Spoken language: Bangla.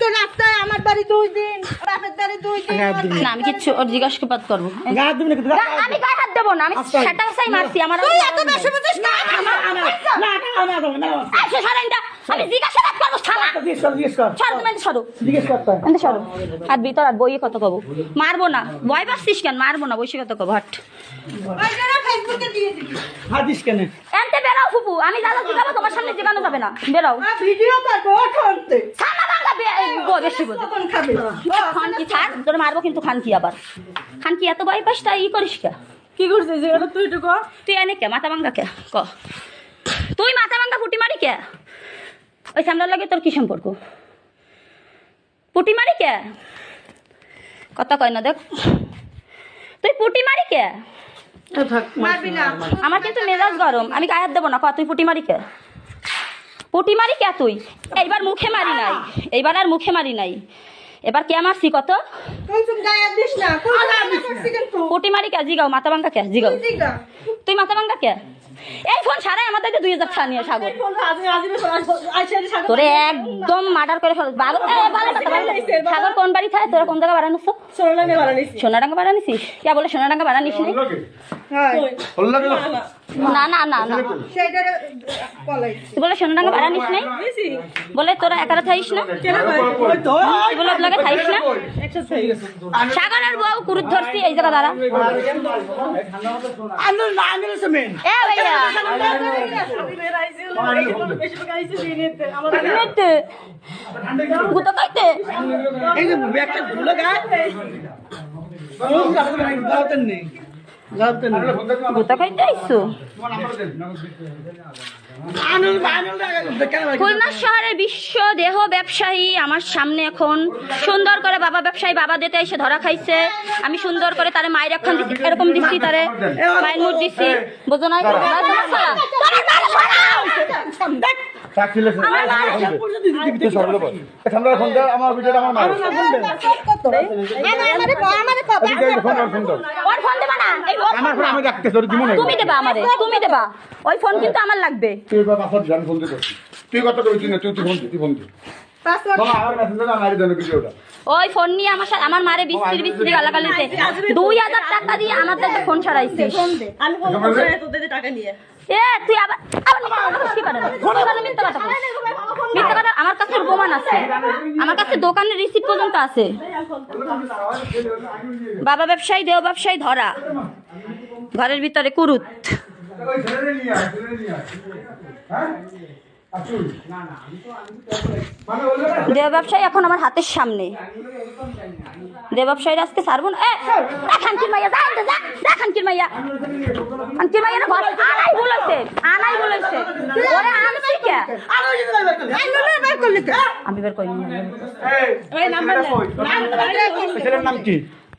তো রাস্তায় আমার বাড়ি দুই দিন বাপের বাড়ি দুই দিন। গায়ে হাত দিবি না আমি কিচ্ছু ওর জিজ্ঞাসাবাদ করব। গায়ে হাত দিবি না কিন্তু না, আমি গায়ে হাত দেবো না আমি আচ্ছা। সেটা মারছি আমার এত বেশি বুঝিস না আমার। আমি জিজ্ঞাসাবাদ করব তুমি সরো। জিজ্ঞেস সরো। আর ভিতর আর বইয়ে কত কব? মারবো না। ভয় পাচ্ছিস কেন? মারবো না বসে কত কব? হট। ওই জন্য ফেসবুকে দিয়ে দিবি। হাত দিস কেন? এনতে বেরাও ফুপু আমি দাদা তোমার সামনে জিগানো যাবে না। বেরাও আর ভিডিও করব বাংলা খান কি তোর মারবো কিন্তু খান কি আবার। খান কি এত ভয় পাসটা ই করিস কে? কি করছিস তুই তো তুই এনে কে মাথা ভাঙ্গা কে? ক। তুই মাথা ভাঙ্গা পুটি মারি কে? ওই সামলার লাগে তোর কি সম্পর্ক? পুটি মারি কে? কথা কয় না দেখ। তুই পুটি মারি কে? আমার কিন্তু মেজাজ গরম। আমি গায়ে হাত দেবো না ক তুই পুটি মারি কে? পুটি মারি কে তুই? এইবার মুখে মারি নাই। এইবার আর মুখে মারি নাই। এবার কে মারছি কত? পুটি মারি কে? জিগাও মাথা ভাঙ্গা কে? জিগাও। তুই মাথা ভাঙ্গা কে? এই ফোন সারাই আমার থেকে দুই হাজার টাকা নিয়ে সাগর। তোরে একদম মার্ডার করে ফেল। সাগর কোন বাড়ি থাকে তোরা কোন জায়গা বাড়ানোস সোনাডাঙ্গা বাড়ানিছিস কে বলে সোনাডাঙ্গা বাড়ানিস নি না না। না বলে সোনাডাঙ্গা বাড়ানিস নাই বলে তোরা একারা থাইস না। তুই বলে লাগে থাইস না। সাগর আর বউ কুরুত ধরছি এই জায়গা এ ভাইয়া। গুতো কাইতে এই যে ব্যাগটা খুলে গায়ে। গুতো আন্দোলন কেন খুলনা শহরে বিশ্ব দেহ ব্যবসায়ী আমার সামনে এখন সুন্দর করে বাবা ব্যবসায়ী বাবা দিতে এসে ধরা খাইছে। আমি সুন্দর করে তারে মায়ের এখন দিছি এরকম দিচ্ছি তারে মায়ের মুখ দিচ্ছি বোঝো না ঠান্ডা ফোন দাও আমার ভিডিওটা মারো ফোন আমি রাখতে তোর তুমি দেবা তুমি দেবা। ওই ফোন কিন্তু আমার লাগবে। তুই বাবা ফোন জান ফোন দিতে তুই কত করে তুই তুই তুই ফোন তুই ফোন দে। পাসওয়ার্ড বাবা আমার মেসেঞ্জার না মারি দেন ভিডিওটা। ওই ফোন নিয়ে আমার সাথে আমার মারে বিস্তির বিস্তির গালাগালিতে দুই হাজার টাকা দিয়ে আমার ফোন ছাড়াইছে। আমি ফোন টাকা নিয়ে। এ তুই আবার আমার কাছে প্রমাণ আছে। আমার কাছে দোকানের রিসিপ্ট পর্যন্ত আছে। বাবা ব্যবসায়ী দেহ ব্যবসায়ী ধরা। ঘরের ভিতরে কুরুত। দেহ ব্যবসায়ী এখন আমার হাতের সামনে। দেহ ব্যবসায়ীর আজকে ছাড়বো না। এ, এ, খানকির মাইয়া যা আনতে যা যা খানকির মাইয়া। খানকির মাইয়া না ঘর আনাই বলেছে আনাই বলেছে ওরে আনছি কে? আইনুলে বের করলি কে? আমি বের করি কই নাম কি?